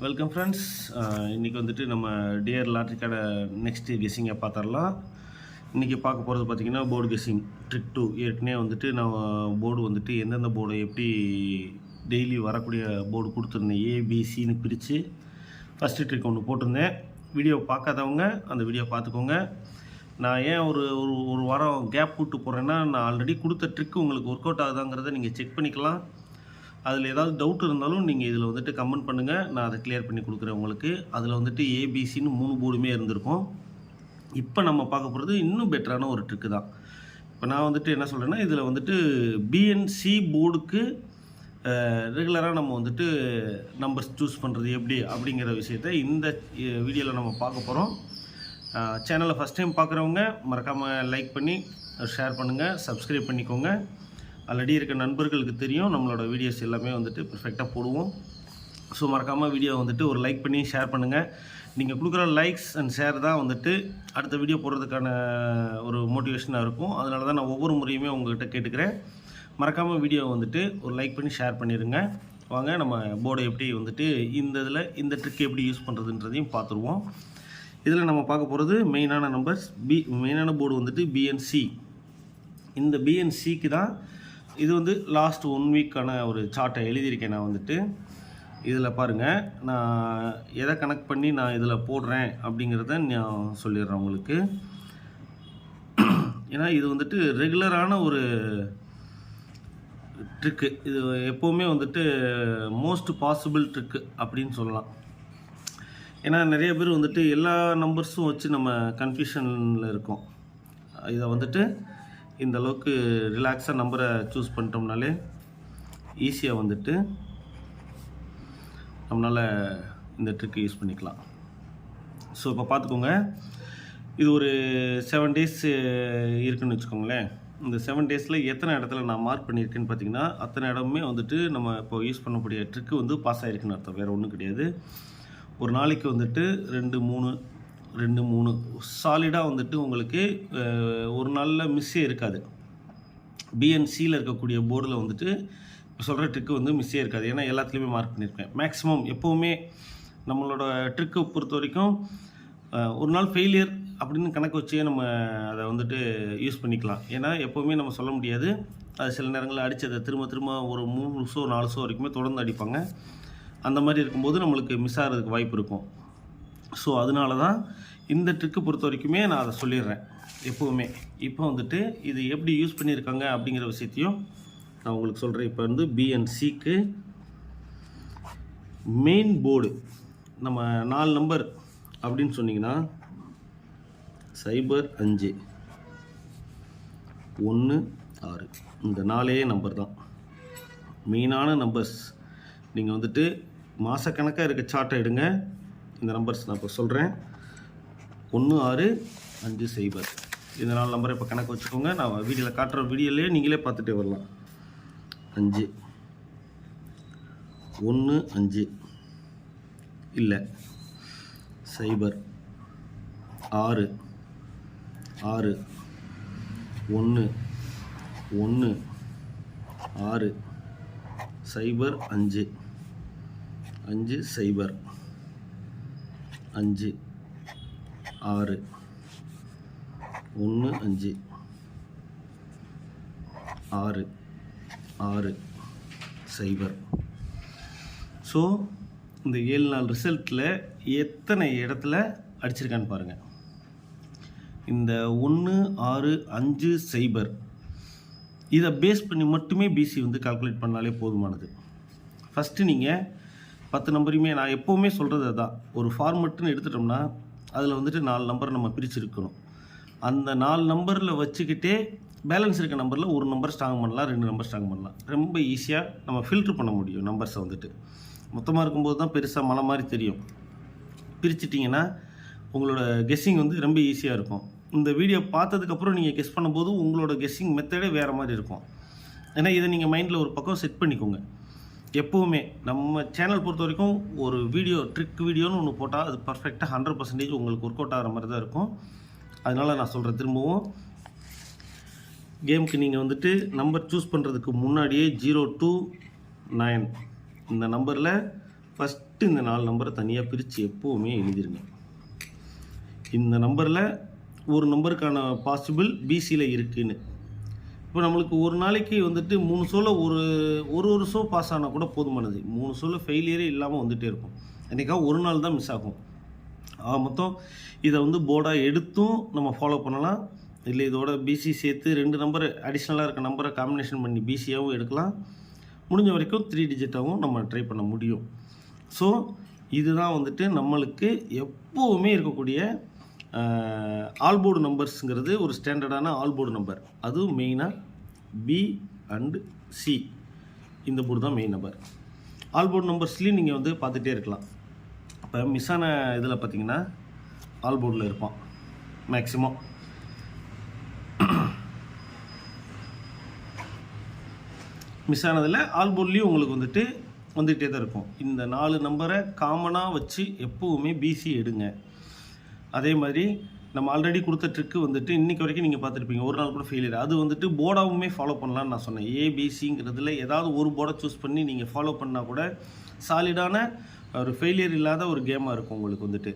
Welcome friends இன்றைக்கி வந்துட்டு நம்ம டியர் லாட்ரி கடை நெக்ஸ்ட் கெஸ்ஸிங்கை பார்த்துடலாம் இன்றைக்கி பார்க்க போகிறது பார்த்திங்கன்னா போர்டு கெஸ்ஸிங் ட்ரிக் டூ ஏற்கனவே வந்துட்டு நான் போர்டு வந்துட்டு எந்தெந்த போர்டு எப்படி டெய்லி வரக்கூடிய போர்டு கொடுத்துருந்தேன் ஏபிசின்னு பிரித்து ஃபஸ்ட்டு ட்ரிக் ஒன்று போட்டிருந்தேன். வீடியோ பார்க்காதவங்க அந்த வீடியோ பார்த்துக்கோங்க நான் ஏன் ஒரு ஒரு ஒரு வாரம் கேப் கூப்பிட்டு போகிறேன்னா நான் ஆல்ரெடி கொடுத்த ட்ரிக் உங்களுக்கு ஒர்க் அவுட் ஆகுதாங்கிறத நீங்கள் செக் பண்ணிக்கலாம். அதில் ஏதாவது டவுட் இருந்தாலும் நீங்கள் இதில் வந்துட்டு கமெண்ட் பண்ணுங்கள் நான் அதை கிளியர் பண்ணி கொடுக்குறேன் உங்களுக்கு. அதில் வந்துட்டு ஏபிசின்னு மூணு போர்டுமே இருந்திருக்கும். இப்போ நம்ம பார்க்க போகிறது இன்னும் பெட்டரான ஒரு ட்ரிக்கு தான். இப்போ நான் வந்துட்டு என்ன சொல்கிறேன்னா இதில் வந்துட்டு பிஎன்சி போர்டுக்கு ரெகுலராக நம்ம வந்துட்டு நம்பர்ஸ் சூஸ் பண்ணுறது எப்படி அப்படிங்கிற விஷயத்த இந்த வீடியோவில் நம்ம பார்க்க போகிறோம் சேனலை ஃபஸ்ட் டைம் பார்க்குறவங்க மறக்காமல் லைக் பண்ணி ஷேர் பண்ணுங்கள் சப்ஸ்கிரைப் பண்ணிக்கோங்க. ஆல்ரெடி இருக்க நண்பர்களுக்கு தெரியும். நம்மளோட வீடியோஸ் எல்லாமே வந்துட்டு பர்ஃபெக்டாக போடுவோம். ஸோ மறக்காமல் வீடியோ வந்துட்டு ஒரு லைக் பண்ணி ஷேர் பண்ணுங்கள் நீங்கள் கொடுக்குற லைக்ஸ் அண்ட் ஷேர் தான் வந்துட்டு அடுத்த வீடியோ போடுறதுக்கான ஒரு மோட்டிவேஷனாக இருக்கும். அதனால தான் நான் ஒவ்வொரு முறையுமே உங்கள்கிட்ட கேட்டுக்கிறேன். மறக்காமல் வீடியோ வந்துட்டு ஒரு லைக் பண்ணி ஷேர் பண்ணிடுங்க வாங்க நம்ம போர்டை எப்படி வந்துட்டு இந்த இதில் இந்த ட்ரிக் எப்படி யூஸ் பண்ணுறதுன்றதையும் பார்த்துருவோம். இதில் நம்ம பார்க்க போகிறது மெயினான நம்பர்ஸ் பி மெயினான போர்டு வந்துட்டு பிஎன்சி இந்த பிஎன்சிக்கு தான் இது வந்து லாஸ்ட் ஒன் வீக்கான ஒரு சார்ட்டை எழுதியிருக்கேன் நான் வந்துட்டு. இதில் பாருங்கள் நான் எதை கனெக்ட் பண்ணி நான் இதில் போடுறேன் அப்படிங்கிறத நான் சொல்லிடுறேன் உங்களுக்கு. ஏன்னா இது வந்துட்டு ரெகுலரான ஒரு ட்ரிக்கு இது எப்போவுமே வந்துட்டு மோஸ்ட் பாசிபிள் ட்ரிக்கு அப்படின்னு சொல்லலாம். ஏன்னா நிறைய பேர் வந்துட்டு எல்லா நம்பர்ஸும் வச்சு நம்ம கன்ஃபியூஷனில் இருக்கோம். இதை வந்துட்டு இந்த அளவுக்கு ரிலாக்ஸாக நம்பரை சூஸ் பண்ணிட்டோம்னாலே ஈஸியாக வந்துட்டு நம்மளால் இந்த ட்ரிக்கு யூஸ் பண்ணிக்கலாம். ஸோ இப்போ பார்த்துக்கோங்க இது ஒரு செவன் டேஸ் இருக்குன்னு வச்சுக்கோங்களேன். இந்த செவன் டேஸில் எத்தனை இடத்துல நான் மார்க் பண்ணியிருக்கேன்னு பார்த்தீங்கன்னா அத்தனை இடமுமே வந்துட்டு நம்ம இப்போ யூஸ் பண்ணக்கூடிய ட்ரிக்கு வந்து பாஸ் ஆகிருக்குன்னு அர்த்தம். வேறு ஒன்றும் கிடையாது. ஒரு நாளைக்கு வந்துட்டு ரெண்டு மூணு ரெண்டு மூணு சாலிடாக வந்துட்டு உங்களுக்கு ஒரு நாளில் மிஸ்ஸே இருக்காது. பிஎன்சியில் இருக்கக்கூடிய போர்டில் வந்துட்டு இப்போ சொல்கிற ட்ரிக்கு வந்து மிஸ்ஸே இருக்காது. ஏன்னா எல்லாத்துலேயுமே மார்க் பண்ணியிருப்பேன் மேக்ஸிமம் எப்போவுமே நம்மளோட ட்ரிக்கை பொறுத்த வரைக்கும் ஒரு நாள் ஃபெயிலியர் அப்படின்னு கணக்கு வச்சே நம்ம அதை வந்துட்டு யூஸ் பண்ணிக்கலாம். ஏன்னா எப்போவுமே நம்ம சொல்ல முடியாது. அது சில நேரங்களில் அடித்ததை திரும்ப திரும்ப ஒரு மூணு ஷோ நாலு ஷோ வரைக்குமே தொடர்ந்து அடிப்பாங்க. அந்த மாதிரி இருக்கும்போது நம்மளுக்கு மிஸ் ஆகிறதுக்கு வாய்ப்பு இருக்கும். ஸோ அதனால தான் இந்த ட்ரிக்கு பொறுத்த வரைக்குமே நான் அதை சொல்லிடுறேன் எப்போவுமே. இப்போ வந்துட்டு இது எப்படி யூஸ் பண்ணியிருக்காங்க அப்படிங்கிற விஷயத்தையும் நான் உங்களுக்கு சொல்கிறேன் இப்போ வந்து பிஎன்சிக்கு மெயின் போர்டு நம்ம நாலு நம்பர் அப்படின்னு சொன்னிங்கன்னா சைபர் அஞ்சு ஒன்று ஆறு. இந்த நாலே நம்பர் தான். மெயினான நம்பர்ஸ் நீங்கள் வந்துட்டு மாதக்கணக்காக இருக்க சார்ட்டை எடுங்க. இந்த நம்பர்ஸ் நான் இப்போ சொல்கிறேன் ஒன்று ஆறு அஞ்சு சைபர் இந்த நாலு நம்பரை இப்போ கணக்கு வச்சுக்கோங்க. நான் வீடியோவில் காட்டுற வீடியோலேயே நீங்களே பார்த்துட்டே வரலாம். அஞ்சு. ஒன்று அஞ்சு. இல்லை. சைபர் ஆறு. ஆறு. ஒன்று ஒன்று ஆறு. சைபர் அஞ்சு. அஞ்சு சைபர் அஞ்சு. ஆறு. ஒன்று அஞ்சு. ஆறு. ஆறு. சைபர். ஸோ இந்த ஏழு நாள் ரிசல்ட்டில் எத்தனை இடத்துல அடிச்சிருக்கான்னு பாருங்கள் இந்த ஒன்று ஆறு அஞ்சு சைபர். இதை பேஸ் பண்ணி மட்டுமே பிசி வந்து கால்குலேட் பண்ணாலே போதுமானது. ஃபஸ்ட்டு நீங்கள் பத்து நம்பரையுமே நான் எப்போவுமே சொல்கிறது அதுதான் ஒரு ஃபார்மெட்டுன்னு எடுத்துட்டோம்னா அதில் வந்துட்டு நாலு நம்பர் நம்ம பிரிச்சிருக்கணும். அந்த நாலு நம்பரில் வச்சுக்கிட்டே பேலன்ஸ் இருக்க நம்பரில் ஒரு நம்பர் ஸ்ட்ராங் பண்ணலாம் ரெண்டு நம்பர் ஸ்ட்ராங் பண்ணலாம். ரொம்ப ஈஸியாக நம்ம ஃபில்ட்ரு பண்ண முடியும் நம்பர்ஸை வந்துட்டு. மொத்தமாக இருக்கும்போது தான் பெருசாக மலை மாதிரி தெரியும். பிரிச்சிட்டிங்கன்னா உங்களோட கெஸ்ஸிங் வந்து ரொம்ப ஈஸியாக இருக்கும். இந்த வீடியோ பார்த்ததுக்கப்புறம் நீங்கள் கெஸ் பண்ணும்போது உங்களோட கெஸ்ஸிங் மெத்தடே வேறு மாதிரி இருக்கும். ஏன்னா இதை நீங்கள் மைண்டில் ஒரு பக்கம் செட் பண்ணிக்கோங்க. எப்போவுமே நம்ம சேனல் பொறுத்த வரைக்கும் ஒரு வீடியோ ட்ரிக் வீடியோன்னு ஒன்று போட்டால் அது பர்ஃபெக்டாக ஹண்ட்ரட் பர்சன்டேஜ் உங்களுக்கு ஒர்க் அவுட் ஆகிற மாதிரி தான் இருக்கும். அதனால் நான் சொல்கிறேன் திரும்பவும். கேமுக்கு நீங்கள் வந்துட்டு நம்பர் சூஸ் பண்ணுறதுக்கு முன்னாடியே ஜீரோ டூ நைன் இந்த நம்பரில் ஃபஸ்ட்டு இந்த நாலு நம்பரை தனியாக பிரித்து எப்போவுமே எழுதிருங்க. இந்த நம்பரில் ஒரு நம்பருக்கான பாசிபிள் பிசியில் இருக்குதுன்னு இப்போ நம்மளுக்கு ஒரு நாளைக்கு வந்துட்டு மூணு ஷோவில் ஒரு ஒரு ஒரு ஷோ பாஸ் ஆனால் கூட போதுமானது. மூணு ஷோவில் ஃபெயிலியரே இல்லாமல் வந்துகிட்டே இருக்கும் என்றைக்காக ஒரு நாள் தான் மிஸ் ஆகும். ஆக மொத்தம் இதை வந்து போர்டாக எடுத்தும் நம்ம ஃபாலோ பண்ணலாம். இல்லை இதோட பிசி சேர்த்து ரெண்டு நம்பர் அடிஷ்னலாக இருக்க நம்பரை காம்பினேஷன் பண்ணி பிசியாகவும் எடுக்கலாம். முடிஞ்ச வரைக்கும் த்ரீ டிஜிட்டாகவும் நம்ம ட்ரை பண்ண முடியும். ஸோ இதுதான் வந்துட்டு நம்மளுக்கு எப்போவுமே இருக்கக்கூடிய ஆல்போர்டு நம்பர்ஸுங்கிறது ஒரு ஸ்டாண்டர்டான ஆல்போர்டு நம்பர். அதுவும் மெயினாக பி அண்டு சி இந்த போர்டு தான் மெயின் நம்பர் ஆல்போர்டு நம்பர்ஸ்லேயும் நீங்கள் வந்து பார்த்துட்டே இருக்கலாம். இப்போ மிஸ் ஆன இதில் பார்த்தீங்கன்னா ஆல்போர்டில் இருப்பான். மேக்ஸிமம் மிஸ் ஆனதில் ஆல்போர்ட்லேயும் உங்களுக்கு வந்துட்டு வந்துகிட்டே தான் இருக்கும். இந்த நாலு நம்பரை காமனாக வச்சு எப்போவுமே பிசி எடுங்க. அதே மாதிரி நம்ம ஆல்ரெடி கொடுத்த ட்ரிக்கு வந்துட்டு இன்றைக்கி வரைக்கும் நீங்கள் பார்த்துருப்பீங்க. ஒரு நாள் கூட ஃபெயிலியர் அது வந்துட்டு போர்டாவுமே ஃபாலோ பண்ணலாம்னு நான் சொன்னேன். ஏபிசிங்கிறதுல ஏதாவது ஒரு போர்டை சூஸ் பண்ணி நீங்கள் ஃபாலோ பண்ணால் கூட சாலிடான ஒரு ஃபெயிலியர் இல்லாத ஒரு கேமாக இருக்கும் உங்களுக்கு வந்துட்டு.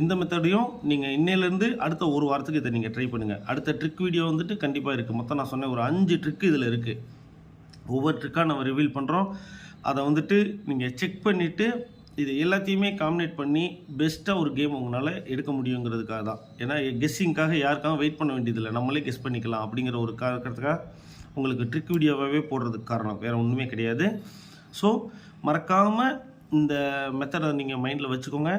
இந்த மெத்தடையும் நீங்கள் இன்னையிலேருந்து அடுத்த ஒரு வாரத்துக்கு இதை நீங்கள் ட்ரை பண்ணுங்கள் அடுத்த ட்ரிக் வீடியோ வந்துட்டு கண்டிப்பாக இருக்குது மொத்தம் நான் சொன்னேன் ஒரு அஞ்சு ட்ரிக்கு இதில் இருக்குது ஒவ்வொரு ட்ரிக்காக நம்ம ரிவீல் பண்ணுறோம் அதை வந்துட்டு நீங்கள் செக் பண்ணிவிட்டு இது எல்லாத்தையுமே காமினேட் பண்ணி பெஸ்ட்டாக ஒரு கேம் உங்களால் எடுக்க முடியுங்கிறதுக்காக தான். ஏன்னா கெஸ்ஸிங்காக யாருக்காக வெயிட் பண்ண வேண்டியதில்லை. நம்மளே கெஸ் பண்ணிக்கலாம் அப்படிங்கிற ஒரு காரணத்துக்காக உங்களுக்கு ட்ரிக் வீடியோவாகவே போடுறதுக்கு காரணம். வேறு ஒன்றுமே கிடையாது. ஸோ மறக்காமல் இந்த மெத்தடை நீங்கள் மைண்டில் வச்சுக்கோங்க.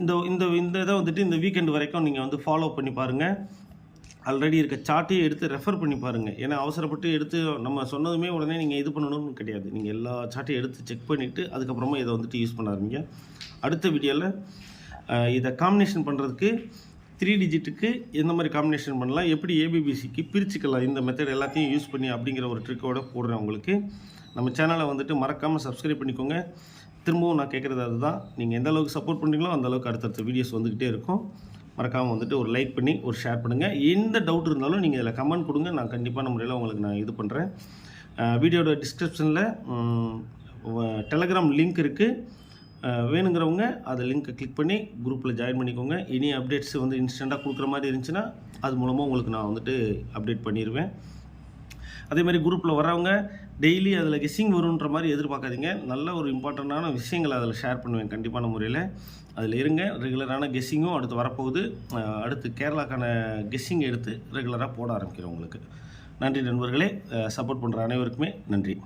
இந்த இந்த இந்த இதை வந்துட்டு இந்த வீக்கெண்ட் வரைக்கும் நீங்கள் வந்து ஃபாலோ பண்ணி பாருங்கள் ஆல்ரெடி இருக்க சார்ட்டையும் எடுத்து ரெஃபர் பண்ணி பாருங்கள் ஏன்னா அவசரப்பட்டு எடுத்து நம்ம சொன்னதுமே உடனே நீங்கள் இது பண்ணணும்னு கிடையாது. நீங்கள் எல்லா சார்ட்டையும் எடுத்து செக் பண்ணிவிட்டு அதுக்கப்புறமா இதை வந்துட்டு யூஸ் பண்ண ஆரம்பிங்க. அடுத்த வீடியோவில் இதை காம்பினேஷன் பண்ணுறதுக்கு த்ரீ டிஜிட்டுக்கு எந்த மாதிரி காம்பினேஷன் பண்ணலாம் எப்படி ஏபிபிசிக்கு பிரிச்சுக்கலாம் இந்த மெத்தட் எல்லாத்தையும் யூஸ் பண்ணி அப்படிங்கிற ஒரு ட்ரிக்கோட போடுறேன் உங்களுக்கு. நம்ம சேனலை வந்துட்டு மறக்காமல் சப்ஸ்கிரைப் பண்ணிக்கோங்க. திரும்பவும் நான் கேட்குறது அதுதான். நீங்கள் எந்த அளவுக்கு சப்போர்ட் பண்ணுறீங்களோ அந்தளவுக்கு அடுத்தடுத்த வீடியோஸ் வந்துக்கிட்டே இருக்கும். மறக்காமல் வந்துட்டு ஒரு லைக் பண்ணி ஒரு ஷேர் பண்ணுங்கள் எந்த டவுட் இருந்தாலும் நீங்கள் இதில் கமெண்ட் கொடுங்க. நான் கண்டிப்பான முறையில் உங்களுக்கு நான் இது பண்ணுறேன் வீடியோட டிஸ்கிரிப்ஷனில் டெலகிராம் லிங்க் இருக்குது வேணுங்கிறவங்க அதை லிங்க்கை கிளிக் பண்ணி குரூப்பில் ஜாயின் பண்ணிக்கோங்க. இனி அப்டேட்ஸ் வந்து இன்ஸ்டண்ட்டாக கொடுக்குற மாதிரி இருந்துச்சுன்னா அது மூலமாக உங்களுக்கு நான் வந்துட்டு அப்டேட் பண்ணிடுவேன் அதே மாதிரி குரூப்பில் வரவங்க டெய்லி அதில் கெஸ்ஸிங் வருன்ற மாதிரி எதிர்பார்க்காதீங்க. நல்ல ஒரு இம்பார்ட்டண்ட்டான விஷயங்களை அதில் ஷேர் பண்ணுவேன் கண்டிப்பான முறையில். அதில் இருங்க. ரெகுலரான கெஸ்ஸிங்கும் அடுத்து வரப்போகுது. அடுத்து கேரளாக்கான கெஸ்ஸிங் எடுத்து ரெகுலராக போட ஆரம்பிக்கிறேன் உங்களுக்கு. நன்றி நண்பர்களே. சப்போர்ட் பண்ணுற அனைவருக்குமே நன்றி.